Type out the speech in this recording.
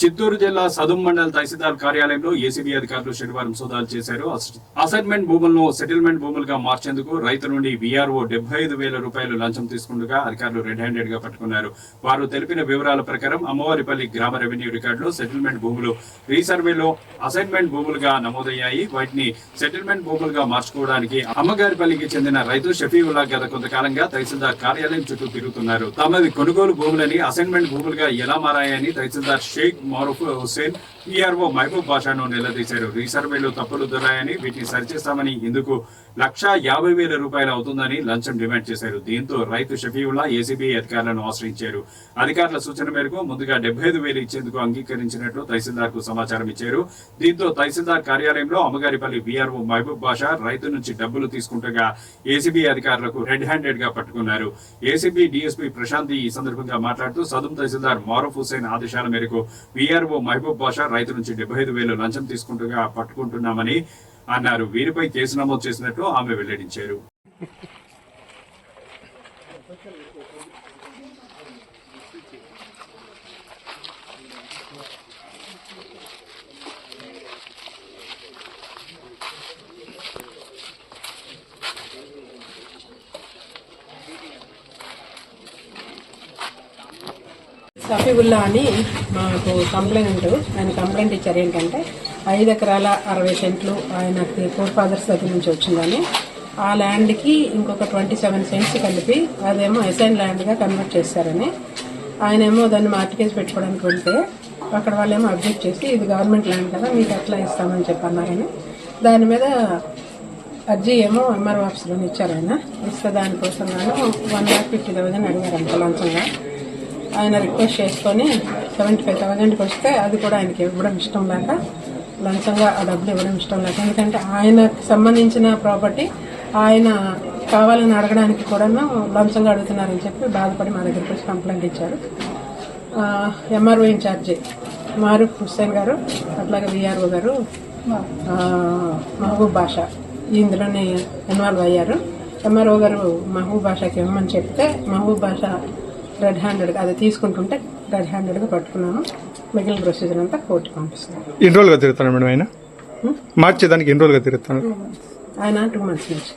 చిత్తూరు జిల్లా సదుం మండల తహసీల్దార్ కార్యాలయంలో ఏసీబీ అధికారులు శనివారం సోదాలు చేశారు. అసైన్మెంట్ భూములను సెటిల్మెంట్ భూములుగా మార్చేందుకు రైతు నుండి వీఆర్ఓ డెబ్బై ఐదు వేల రూపాయలు లంచం తీసుకుండగా అధికారులు రెడ్ హ్యాండెడ్గా పట్టుకున్నారు. వారు తెలిపిన వివరాల ప్రకారం అమ్మవారిపల్లి గ్రామ రెవెన్యూ రికార్డులో సెటిల్మెంట్ భూములు రీసర్వేలో అసైన్మెంట్ భూములుగా నమోదయ్యాయి. వాటిని సెటిల్మెంట్ భూములుగా మార్చుకోవడానికి అమ్మగారిపల్లికి చెందిన రైతు షఫీవుల్లా గత కొంతకాలంగా తహసీల్దార్ కార్యాలయం చుట్టూ తిరుగుతున్నారు. తమది కొనుగోలు భూములని అసైన్మెంట్ భూములుగా ఎలా మారాయని తహసీల్దార్ షేక్ మరూఫ్ హుస్సేన్ ఈఆర్ఓ మహబూబ్ బాషాను నిలదీశారు. రీసర్వేలో తప్పులు దొరాయని వీటిని సరిచేస్తామని ఇందుకు లక్షా యాభై వేల రూపాయలు అవుతుందని లంచం డిమాండ్ చేశారు. దీంతో రైతు షఫీవుల్లా ఏసీబీ అధికారులను ఆశ్రయించారు. అధికారుల సూచన మేరకు ముందుగా డెబ్బై ఐదు వేలు ఇచ్చేందుకు అంగీకరించినట్లు తహసీల్దార్కు సమాచారం ఇచ్చారు. దీంతో తహసీల్దార్ కార్యాలయంలో అమ్మగారిపల్లి వీఆర్ఓ మహబూబ్ బాషా రైతు నుంచి డబ్బులు తీసుకుంటగా ఏసీబీ అధికారులకు రెడ్ హ్యాండెడ్గా పట్టుకున్నారు. ఏసీబీ డీఎస్పీ ప్రశాంతి ఈ సందర్భంగా మాట్లాడుతూ సదుం తహసీల్దార్ మారూఫ్ హుస్సేన్ ఆదేశాల మేరకు వీఆర్ఓ మహబూబ్ బాషా రైతు నుంచి డెబ్బై ఐదు వేలు లంచం తీసుకుంటుగా పట్టుకుంటున్నామని అన్నారు. వీరిపై కేసు నమోదు చేసినట్లు ఆమె వెల్లడించారు. సఫీవుల్లా అని మాకు కంప్లైంట్ ఆయన కంప్లైంట్ ఇచ్చారు ఏంటంటే ఐదు ఎకరాల అరవై సెంట్లు ఆయనకి ఫోర్ ఫాదర్స్ దగ్గర నుంచి వచ్చిందని. ఆ ల్యాండ్కి ఇంకొక ట్వంటీ సెవెన్ సెంట్స్ కలిపి అదేమో ఎసైన్ ల్యాండ్గా కన్వర్ట్ చేశారని. ఆయనేమో దాన్ని మార్టికేజ్ పెట్టుకోవడానికి వెళ్తే అక్కడ వాళ్ళేమో అబ్జెక్ట్ చేసి ఇది గవర్నమెంట్ ల్యాండ్ కదా మీకు అట్లా ఇస్తామని చెప్పి అన్నారని దాని మీద అర్జీ ఏమో ఎంఆర్ఓ ఆఫీస్లోనే ఇచ్చారు ఆయన. ఇస్తే దానికోసం గాను వన్ ల్యాక్ ఫిఫ్టీ థౌసండ్ అంత లంచంగా ఆయన రిక్వెస్ట్ చేసుకొని సెవెంటీ ఫైవ్ థౌజండ్కి వస్తే అది కూడా ఆయనకి ఇవ్వడం ఇష్టం లేక లంచంగా ఆ డబ్బులు ఇవ్వడం ఇష్టం లేక. ఎందుకంటే ఆయనకు సంబంధించిన ప్రాపర్టీ ఆయన కావాలని అడగడానికి కూడాను లంచంగా అడుగుతున్నారని చెప్పి బాధపడి మా దగ్గరికి వచ్చి కంప్లైంట్ ఇచ్చారు. ఎంఆర్ఓ ఇన్ఛార్జి మారూఫ్ హుస్సేన్ గారు అట్లాగే విఆర్ఓ గారు మహబూబ్ భాష ఇందులోనే ఇన్వాల్వ్ అయ్యారు. ఎంఆర్ఓ గారు మహబూబ్ భాషకి ఇవ్వమని చెప్తే మహబూబ్ భాష రెడ్ హ్యాండెడ్గా అది తీసుకుంటుంటే రెడ్ హ్యాండెడ్గా పట్టుకున్నాము మిగిలిన ప్రొసీజర్ అంతా కోర్టుకు పంపిస్తున్నాం ఎన్ని రోజులుగా తిరుగుతాను మేడం ఆయన? మార్చేదానికి ఎన్ని రోజులుగా తిరుగుతాను ఆయన టూ మంత్స్ నుంచి.